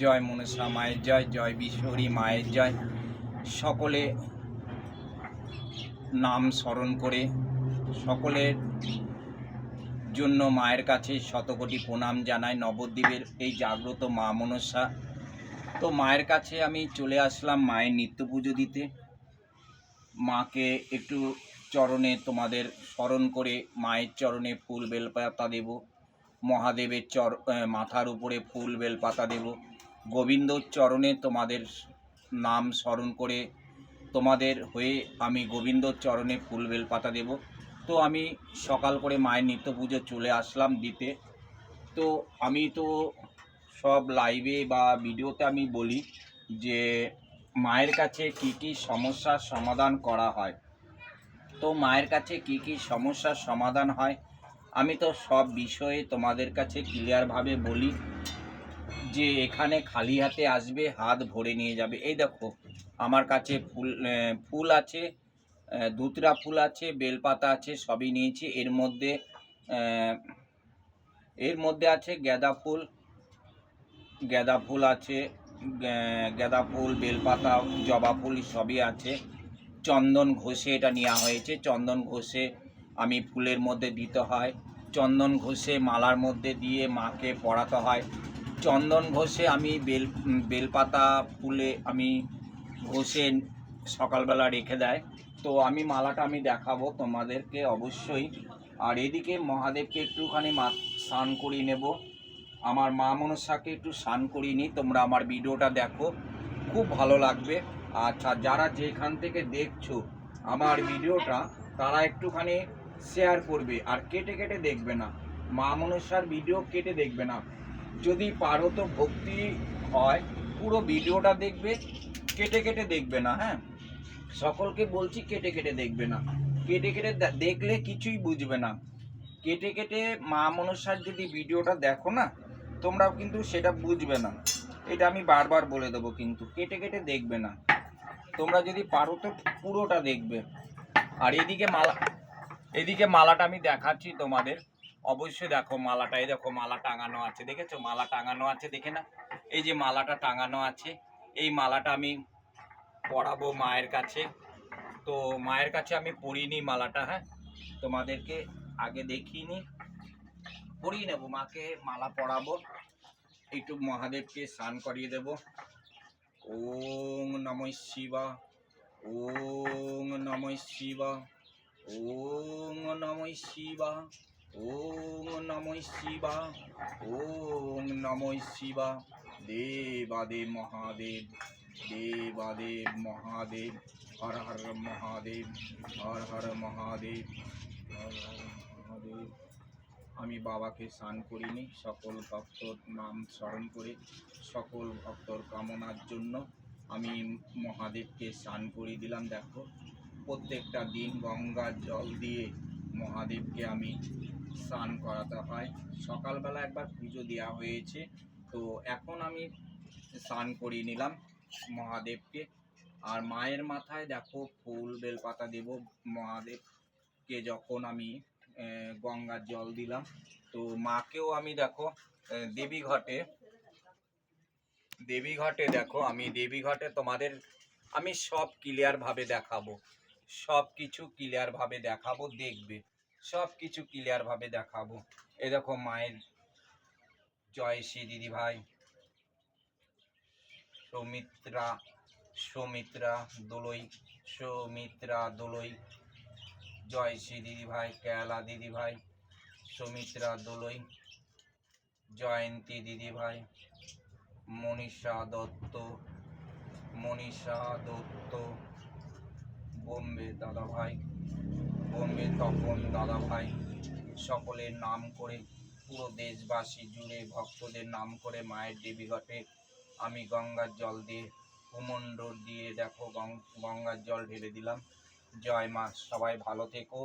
জয় মনসা মায়ের জয় জয় বিশ্বরী মায়ের জয়। সকলে নাম স্মরণ করে, সকলের জন্য মায়ের কাছে শতকোটি প্রণাম জানাই নবদ্বীপের এই জাগ্রত মা মনসা। তো মায়ের কাছে আমি চলে আসলাম মায়ের নিত্য পুজো দিতে। মাকে একটু চরণে তোমাদের স্মরণ করে মায়ের চরণে ফুল বেলপাতা দেব। মহাদেবের চর মাথার উপরে ফুল বেলপাতা দেব। গোবিন্দর চরণে তোমাদের নাম স্মরণ করে তোমাদের হয়ে আমি গোবিন্দর চরণে ফুল বেলপাতা দেব। তো আমি সকাল করে মায়ের নিত্য পুজো চলে আসলাম দিতে। তো আমি তো সব লাইভে বা ভিডিওতে আমি বলি যে মায়ের কাছে কি কি সমস্যার সমাধান করা হয়। তো মায়ের কাছে কি কি সমস্যার সমাধান হয় আমি তো সব বিষয়ে তোমাদের কাছে ক্লিয়ারভাবে বলি। যে এখানে খালি হাতে আসবে, হাত ভরে নিয়ে যাবে। এই দেখো, আমার কাছে ফুল ফুল আছে ধুতরা ফুল আছে, বেলপাতা আছে, সবই নিয়েছি। এর মধ্যে এর মধ্যে আছে গাঁদা ফুল গাঁদা ফুল আছে গাঁদা ফুল, বেলপাতা, জবা ফুল সবই আছে। চন্দন ঘষে এটা নেওয়া হয়েছে। চন্দন ঘষে আমি ফুলের মধ্যে দিতে হয়। চন্দন ঘষে মালার মধ্যে দিয়ে মাকে পড়াতে হয়। চন্দন ঘষে আমি বেল বেলপাতা ফুলে আমি ঘষে সকালবেলা রেখে দেয়। তো আমি মালাটা আমি দেখাবো তোমাদেরকে অবশ্যই। আর এদিকে মহাদেবকে একটুখানি মা, স্নান করিয়ে নেব। আমার মা মনসাকে একটু স্নান করিয়ে নিই, তোমরা আমার ভিডিওটা দেখো। খুব ভালো লাগবে। আচ্ছা যারা যেখান থেকে দেখছ আমার ভিডিওটা, তারা একটুখানি শেয়ার করবে। আর কেটে কেটে দেখবে না। মা মনসার ভিডিও কেটে দেখবে না। যদি পারো তো ভক্তি হয়, পুরো ভিডিওটা দেখবে, কেটে কেটে দেখবে না হ্যাঁ? সকলকে বলছি কেটে কেটে দেখবে না। কেটে কেটে দেখলে কিছুই বুঝবে না। কেটে কেটে মা মনসার যদি ভিডিওটা দেখো না তোমরা কিন্তু সেটা বুঝবে না। এটা আমি বারবার বলে দেবো কিন্তু, কেটে কেটে দেখবে না। তোমরা যদি পারো তো পুরোটা দেখবে। আর এদিকে মালা, এদিকে মালাটা আমি দেখাচ্ছি তোমাদের। অবশ্যই দেখো মালাটা এই দেখো, মালা টাঙানো আছে, দেখেছ? মালা টাঙানো আছে, দেখে না এই যে মালাটা টাঙানো আছে, এই মালাটা আমি পরাবো মায়ের কাছে। তো মায়ের কাছে আমি পরিনি মালাটা হ্যাঁ? তোমাদেরকে আগে দেখিনি পরিয়ে নেব, মাকে মালা পরাবো। একটু মহাদেবকে স্নান করিয়ে দেব। ওং নম শিবা ওং নম শিবা ওং নম শিবা। ওং নম শিবা ওং নম শিবা। দেবাদেব মহাদেব দেবাদেব মহাদেব, হর হর মহাদেব, হর হর মহাদেব মহাদেব। আমি বাবাকে স্নান করিনি, সকল ভক্তর নাম স্মরণ করে, সকল ভক্তর কামনার জন্য আমি মহাদেবকে স্নান করিয়ে দিলাম। দেখো, প্রত্যেকটা দিন গঙ্গার জল দিয়ে মহাদেবকে আমি স্নান করাতে হয়। সকালবেলা একবার পুজো দেওয়া হয়েছে। তো এখন আমি স্নান করিয়ে নিলাম মহাদেবকে। আর মায়ের মাথায় দেখো ফুল, বেলপাতা দেব। মহাদেবকে যখন আমি গঙ্গার জল দিলাম, তো মাকেও আমি দেখো দেবী ঘটে দেবী ঘটে দেখো, আমি দেবী ঘটে তোমাদের, আমি সব ক্লিয়ার ভাবে দেখাবো। সব কিছু ক্লিয়ার ভাবে দেখাবো, দেখবে। সব কিছু ক্লিয়ার ভাবে দেখাবো। এ দেখো মায়ের জয়শ্রী দিদি ভাই সৌমিত্রা সৌমিত্রা দোলই সৌমিত্রা দোলই। জয়শ্রী দিদি ভাই কেলা দিদি ভাই সৌমিত্রা দোলই। জয়ন্তী দিদি ভাই মনীষা দত্ত মনীষা দত্ত। বোম্বে দাদা ভাই বোম্বে তপন দাদা ভাই সকলের নাম করে পুরো দেশবাসী জুড়ে ভক্তদের নাম করে মায়ের দেবী ঘটে। আমি গঙ্গার জল দিয়ে কুমন্ডর দিয়ে দেখো গঙ্গার জল ঢেলে দিলাম। জয় মা, সবাই ভালো থেকো।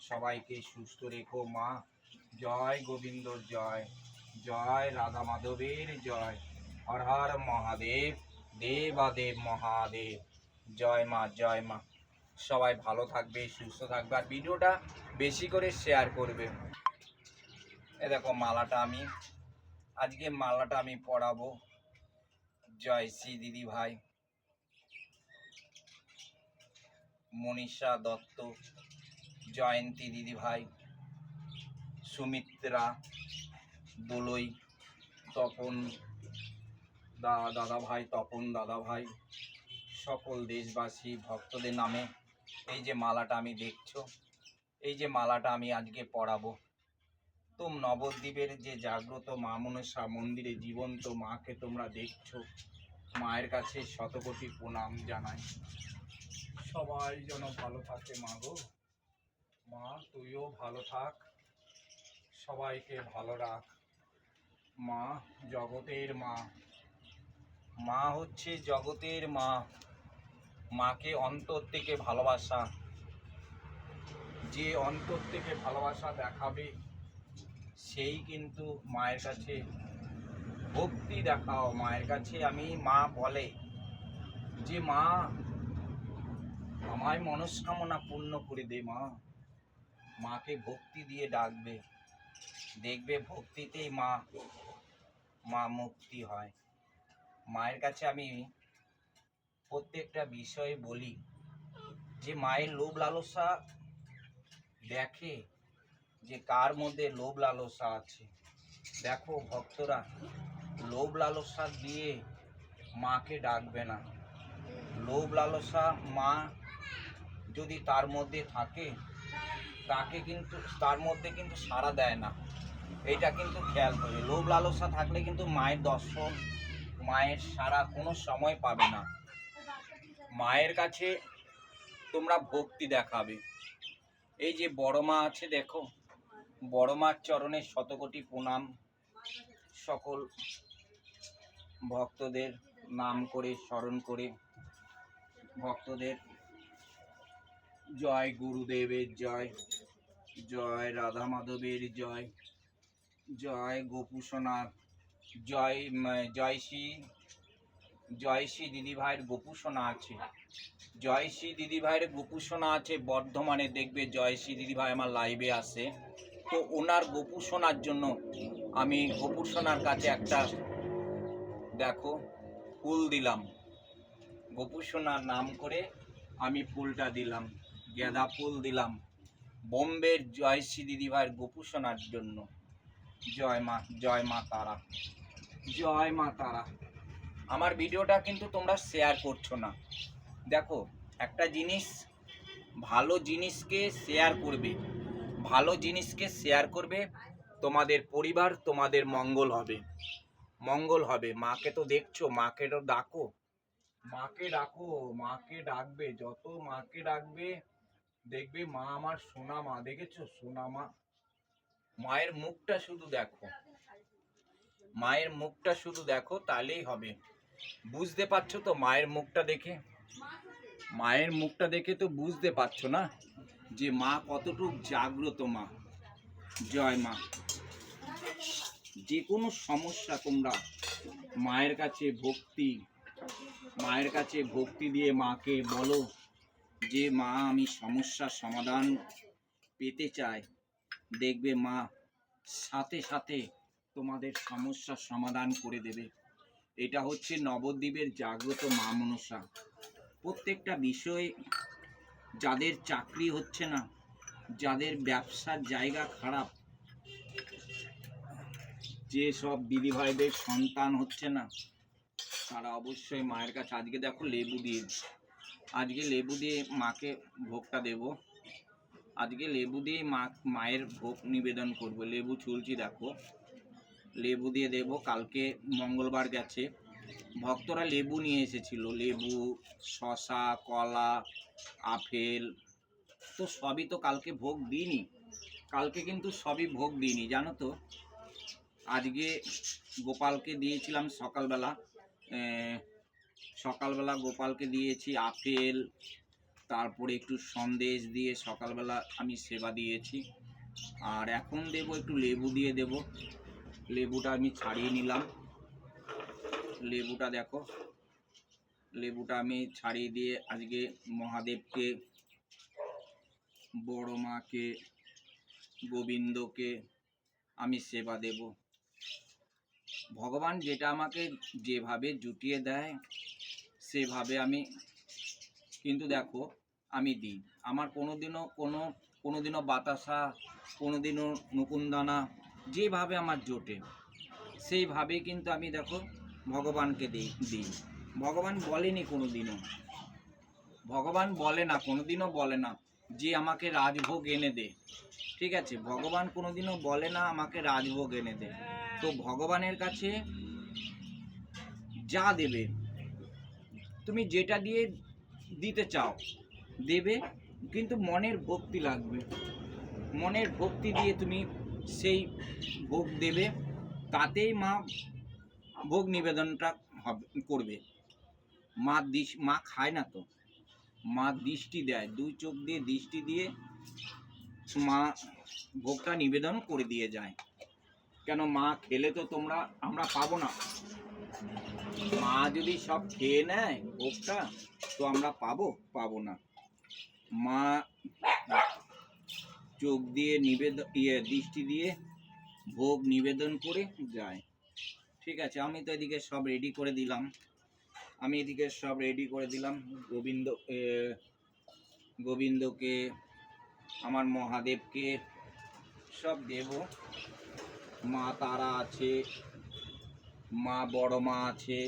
সবাইকে সুস্থ রেখো মা। জয় গোবিন্দর জয়। জয় রাধা মাধবের জয়। হর হর মহাদেব, দেবাদেব মহাদেব। জয় মা জয় মা। সবাই ভালো থাকবে, সুস্থ থাকবে আর ভিডিওটা বেশি করে শেয়ার করবে। এ দেখো মালাটা আমি, আজকে মালাটা আমি পড়াবো জয় শ্রী দিদি ভাই। মনীষা দত্ত, জয়ন্তী দিদি ভাই, সুমিত্রা, দোলই, তপন দা, দাদা ভাই, তপন দাদা ভাই, সকল দেশবাসী ভক্তদের নামে এই যে মালাটা আমি দেখছ, এই যে মালাটা আমি আজকে পরাবো। তো নবদ্বীপের যে জাগ্রত মা মনসা মন্দিরে জীবন্ত মাকে তোমরা দেখছ, মায়ের কাছে শতকোটি প্রণাম জানাই। সবাই যেন ভালো থাকে মা গো। মা, তুইও ভালো থাক। সবাইকে ভালো রাখ। মা, জগতের মা। মা হচ্ছে জগতের মা। মাকে অন্তর থেকে ভালোবাসা, যে অন্তর থেকে ভালোবাসা দেখাবে, সেই কিন্তু মায়ের কাছে ভক্তি দেখাও। মায়ের কাছে আমি মা বলে যে, মা, আমায় মনস্কামনা পূর্ণ করে দে মা। মাকে ভক্তি দিয়ে ডাকবে। দেখবে ভক্তিতেই মা মা মুক্তি হয়। মায়ের কাছে আমি প্রত্যেকটা বিষয়ে বলি। যে মায়ের লোভ লালসা দেখে যে কার মধ্যে লোভ লালসা আছে। দেখো ভক্তরা, লোভ লালসা দিয়ে মাকে ডাকবে না। লোভ লালসা মা যদি তার মধ্যে থাকে, তাকে কিন্তু, তার মধ্যে কিন্তু সাড়া দেয় না। এটা কিন্তু খেয়াল করে। লোভ লালসা থাকলে কিন্তু মায়ের দর্শন, মায়ের সারা কোনো সময় পাবে না। মায়ের কাছে তোমরা ভক্তি দেখাবে। এই যে বড় মা আছে, দেখো। বড় মার চরণে শতকোটি প্রণাম। সকল ভক্তদের নাম করে, স্মরণ করে। ভক্তদের জয় গুরুদেবের জয় জয় রাধা মাধবের জয় জয় গোপুসোনার, জয় জয় জয়শ্রী জয়শ্রী দিদিভাইয়ের গোপুসোনা আছে। জয়শ্রী দিদিভাইয়ের গোপুসোনা আছে, বর্ধমানে দেখবে জয়শ্রী দিদিভাই আমার লাইভে আসে। তো ওনার গোপুসোনার জন্য আমি গোপুসোনার কাছে একটা, দেখো, ফুল দিলাম। গোপুসোনার নাম করে আমি ফুলটা দিলাম, গেঁদা ফুল দিলাম। বোম্বের জয়শ্রী দিদিভাইয়ের গোপুসোনার জন্য। জয় মা জয় মা তারা। জয় মা তারা। আমার ভিডিওটা কিন্তু তোমরা শেয়ার করছ না। দেখো, একটা জিনিস, ভালো জিনিসকে শেয়ার করবে। ভালো জিনিসকে শেয়ার করবে, তোমাদের পরিবার, তোমাদের মঙ্গল হবে। মঙ্গল হবে। মাকে তো দেখছ, মাকে তো ডাকো। মাকে ডাকো, মাকে ডাকবে, যত মাকে ডাকবে, দেখবে মা আমার সোনা মা, দেখেছ? সোনা মা। মায়ের মুখটা শুধু দেখো। মায়ের মুখটা শুধু দেখো, তাহলেই হবে। বুঝতে পারছ তো মায়ের মুখটা দেখে? মায়ের মুখটা দেখে তো বুঝতে পারছ না যে মা কতটুক জাগ্রত মা। জয় মা। যে কোনো সমস্যা তোমরা মায়ের কাছে ভক্তি, মায়ের কাছে ভক্তি দিয়ে মাকে বলো যে, মা, আমি সমস্যার সমাধান পেতে চাই। দেখবে মা সাথে সাথে তোমাদের সমস্যার সমাধান করে দেবে। এটা হচ্ছে নবদ্বীপের জাগ্রত মা মনসা। প্রত্যেকটা বিষয়ে যাদের চাকরি হচ্ছে না, যাদের ব্যবসার জায়গা খারাপ, যে সব দিদিভাইদের সন্তান হচ্ছে না, তারা অবশ্যই মায়ের কাছে, আজকে দেখো লেবু দিয়ে, আজকে লেবু দিয়ে মাকে ভোগটা দেব। আজকে লেবু দিয়ে মা, মায়ের ভোগ নিবেদন করব। লেবু ছুলছি দেখো। লেবু দিয়ে দেব। কালকে মঙ্গলবার গেছে। ভক্তরা লেবু নিয়ে এসেছিল। লেবু, শশা, কলা, আপেল। তো সবই তো কালকে ভোগ দিইনি। কালকে কিন্তু সবই ভোগ দিইনি, জানো তো? আজকে গোপালকে দিয়েছিলাম সকালবেলা। সকালবেলা গোপালকে দিয়েছি আপেল। তারপরে একটু সন্দেশ দিয়ে সকালবেলা আমি সেবা দিয়েছি। আর এখন দেব একটু লেবু দিয়ে দেব। লেবুটা আমি ছাড়িয়ে নিলাম। লেবুটা দেখো। লেবুটা আমি ছাড়িয়ে দিয়ে আজকে মহাদেবকে, বড় মাকে, গোবিন্দকে আমি সেবা দেব। ভগবান যেটা আমাকে যেভাবে জুটিয়ে দেয়, সেভাবে আমি, কিন্তু দেখো, আমি দিই। আমার কোনোদিনও কোনো, কোনোদিনও বাতাসা, কোনোদিনও নকুনদানা যেভাবে আমার জোটে, সেইভাবে কিন্তু আমি দেখো ভগবানকে দিই দিই। ভগবান বলেনি কোনোদিনও। ভগবান বলে না, কোনোদিনও বলে না যে আমাকে রাজভোগ এনে দে। ঠিক আছে, ভগবান কোনোদিনও বলে না আমাকে রাজভোগ এনে দে। তো ভগবানের কাছে যা দেবে, তুমি যেটা দিয়ে দিতে চাও, দেবে, কিন্তু মনের ভক্তি লাগবে। মনের ভক্তি দিয়ে তুমি সেই ভোগ দেবে, তাতেই মা ভোগ নিবেদনটা হবে, করবে। মা দিস, মা খায় না তো। মা দৃষ্টি দেয়, দুই চোখ দিয়ে দৃষ্টি দিয়ে মা ভোগটা নিবেদন করে দিয়ে যায়। কেন মা খেলে তো তোমরা, আমরা পাবো না। মা যদি সব খেয়ে নেয় ভোগটা, তো আমরা পাবো পাবো না। মা চোখ দিয়ে নিবেদন ইয়ে দৃষ্টি দিয়ে ভোগ নিবেদন করে যায়। ঠিক আছে, আমি তো এদিকে সব রেডি করে দিলাম। আমি এদিকে সব রেডি করে দিলাম। গোবিন্দ গোবিন্দকে, আমার মহাদেবকে সব দেব। মা তারা আছে, মা বড় মা আছে,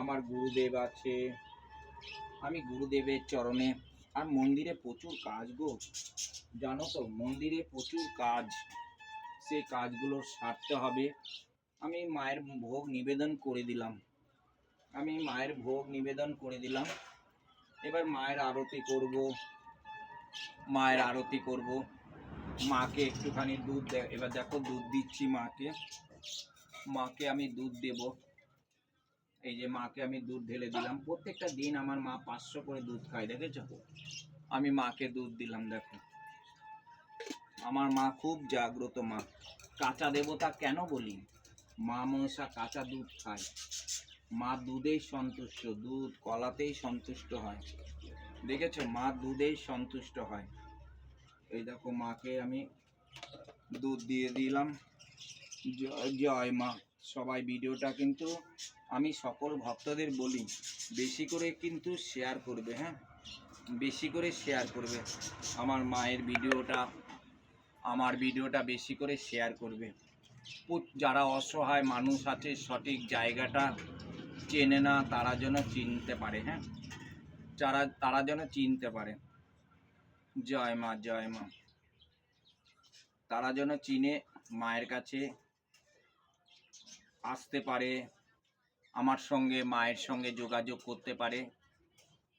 আমার গুরুদেব আছে। আমি গুরুদেবের চরণে, আর মন্দিরে প্রচুর কাজ গো। জানো তো, মন্দিরে প্রচুর কাজ। সেই কাজগুলো সারতে হবে। আমি মায়ের ভোগ নিবেদন করে দিলাম। আমি মায়ের ভোগ নিবেদন করে দিলাম। এবার মায়ের আরতি করব। মায়ের আরতি করব। মাকে একটুখানি দুধ এবার দেখো দুধ দিচ্ছি মাকে। মাকে আমি দুধ দেব। এই যে মাকে আমি দুধ ঢেলে দিলাম। প্রত্যেকটা দিন আমার মা পাঁচশো করে দুধ খায়, দেখেছ? আমি মাকে দুধ দিলাম, দেখো। আমার মা খুব জাগ্রত মা। কাঁচা দেবতা কেন বলি? মা মনসা কাঁচা দুধ খায়। মা দুধেই সন্তুষ্ট, দুধ কলাতেই সন্তুষ্ট হয়। দেখেছ? মা দুধেই সন্তুষ্ট হয়। এই দেখো, মাকে আমি দুধ দিয়ে দিলাম। জয় জয় মা। সবাই ভিডিওটা কিন্তু আমি সকল ভক্তদের বলি, বেশি করে কিন্তু শেয়ার করবে হ্যাঁ? বেশি করে শেয়ার করবে। আমার মায়ের ভিডিওটা আমার ভিডিওটা বেশি করে শেয়ার করবে। যারা অসহায় মানুষ আছে, সঠিক জায়গাটা চেনে না, তারা যেন চিনতে পারে হ্যাঁ? যারা, তারা যেন চিনতে পারে। জয় মা জয় মা। তারা যেন চিনে, মায়ের কাছে আসতে পারে, আমার সঙ্গে, মায়ের সঙ্গে যোগাযোগ করতে পারে।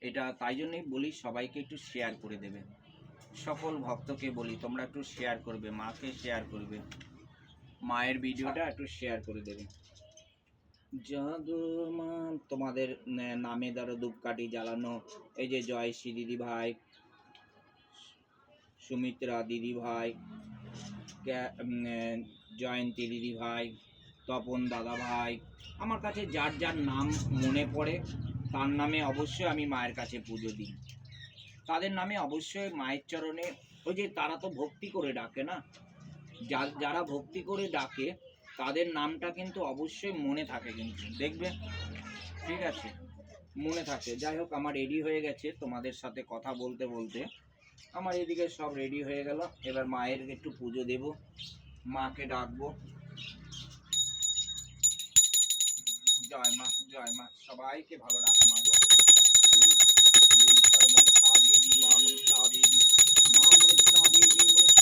এটা তাই জন্যই বলি, সবাইকে একটু শেয়ার করে দেবে। সকল ভক্তকে বলি, তোমরা একটু শেয়ার করবে, মাকে শেয়ার করবে, মায়ের ভিডিওটা একটু শেয়ার করে দেবে। মা তোমাদের নামে ধরো ধূপকাঠি জ্বালানো, এই যে জয়শ্রী দিদি ভাই, সুমিত্রা দিদি ভাই জয়ন্তী দিদি ভাই, তপন দাদা ভাই, আমার কাছে যার যার নাম মনে পড়ে, তার নামে অবশ্যই আমি মায়ের কাছে পুজো দিই। তাদের নামে অবশ্যই মায়ের চরণে, ওই যে তারা তো ভক্তি করে ডাকে না? যারা ভক্তি করে ডাকে, তাদের নামটা কিন্তু অবশ্যই মনে থাকে কিন্তু, দেখবে? ঠিক আছে? মনে থাকে। যাই হোক, আমার রেডি হয়ে গেছে তোমাদের সাথে কথা বলতে বলতে। আমার এদিকে সব রেডি হয়ে গেল। এবার মায়ের একটু পুজো দেব। মাকে ডাকবো। জয় মা জয় মা। সবাইকে ভালো রাখ মা গো ওম ঈশ্বর মনসা দেবী মা